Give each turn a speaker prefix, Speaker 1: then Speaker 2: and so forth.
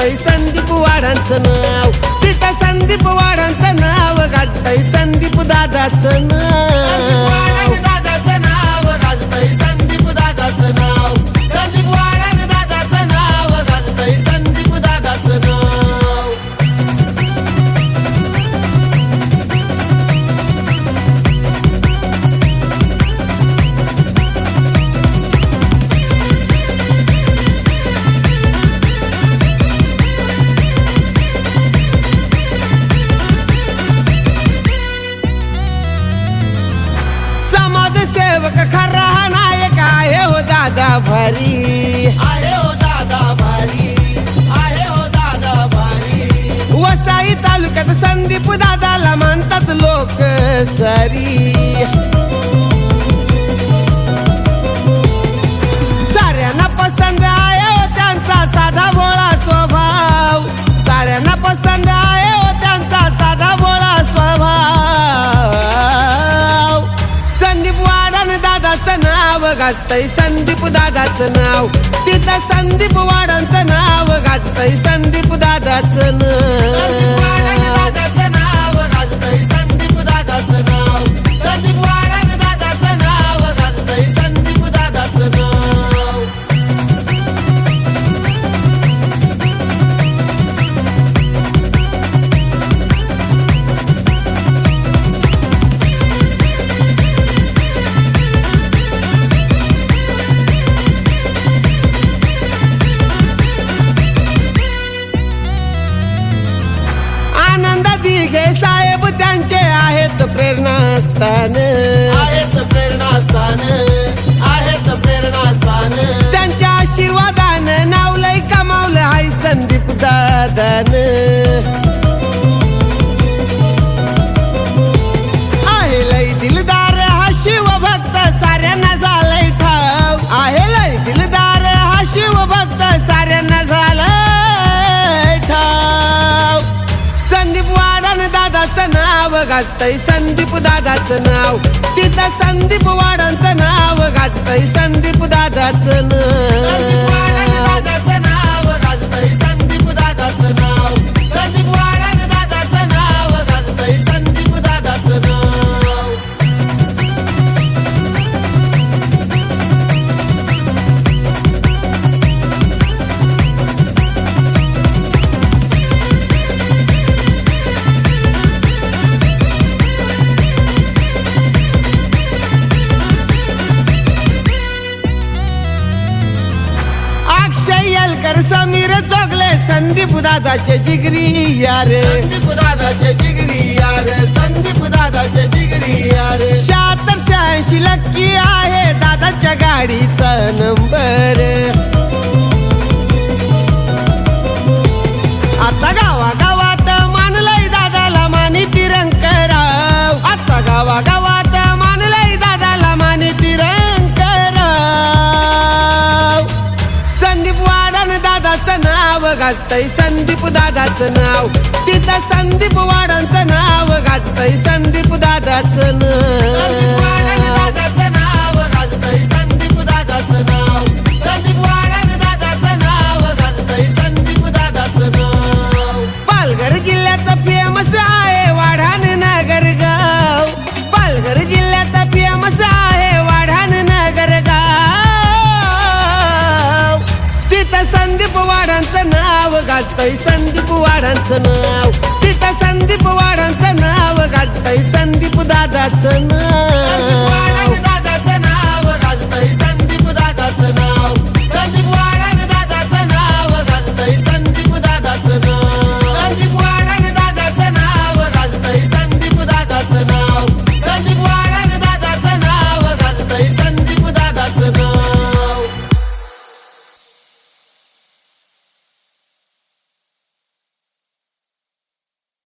Speaker 1: गाजतय संदीप वाडांचं नाव. तिथं संदीप वाडांचं नाव गाजतय संदीप दादाचं नाव. भारी आहे हो दादा भारी आहे हो दादा भारी वसाई तालुक्यात संदीप दादाला म्हणतात लोक सरी. गाजतय संदीप दादाचं नाव. तिथं संदीप वाडांचं नाव गाजतय संदीप दादाचं नाव. संदीप दादान. आहे लय दिलदार हा शिवभक्त साऱ्यांना झालंय ठाव. आहे लय दिलदार हा शिवभक्त साऱ्यांना झालंय ठाव. संदीप वाडन दादाचं नाव गाजतय संदीप दादाचं नाव. तिथं संदीप वाडांचं नाव गाजतय संदीप दादाचं नाव. यलकर समीर जोगले संदीप दादाचे जिगरी यार. संदीप दादाचे जिगरी यार संदीप दादाचे जिगरी यार. दादाचं गाजतय संदीप दादाचं नाव. तिथं संदीप वाडांचं नाव गाजतय संदीप दादाचं नाव. गाजतय संदीप वाडांचं नाव. तिथं संदीप वाडांचं नाव गाजतय संदीप दादाचं नाव.